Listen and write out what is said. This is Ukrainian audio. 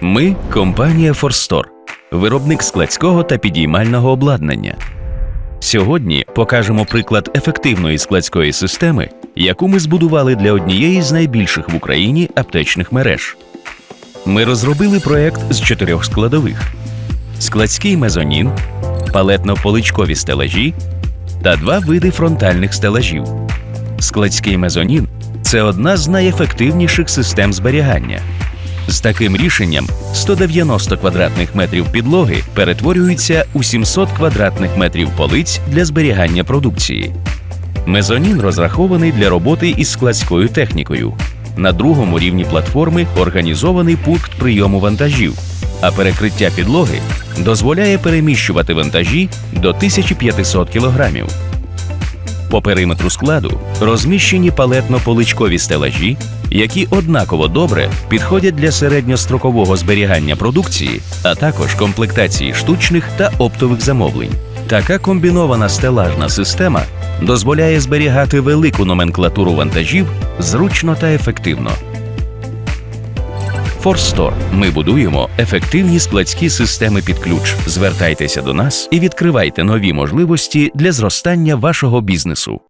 Ми компанія Форстор, виробник складського та підіймального обладнання. Сьогодні покажемо приклад ефективної складської системи, яку ми збудували для однієї з найбільших в Україні аптечних мереж. Ми розробили проект з чотирьох складових: складський мезонін, палетно-поличкові стелажі та два види фронтальних стелажів. Складський мезонін це одна з найефективніших систем зберігання. З таким рішенням 190 квадратних метрів підлоги перетворюються у 700 квадратних метрів полиць для зберігання продукції. Мезонін розрахований для роботи із складською технікою. На другому рівні платформи організований пункт прийому вантажів, а перекриття підлоги дозволяє переміщувати вантажі до 1500 кілограмів. По периметру складу розміщені палетно-поличкові стелажі, які однаково добре підходять для середньострокового зберігання продукції, а також комплектації штучних та оптових замовлень. Така комбінована стелажна система дозволяє зберігати велику номенклатуру вантажів зручно та ефективно. Форстор. Ми будуємо ефективні складські системи під ключ. Звертайтеся до нас і відкривайте нові можливості для зростання вашого бізнесу.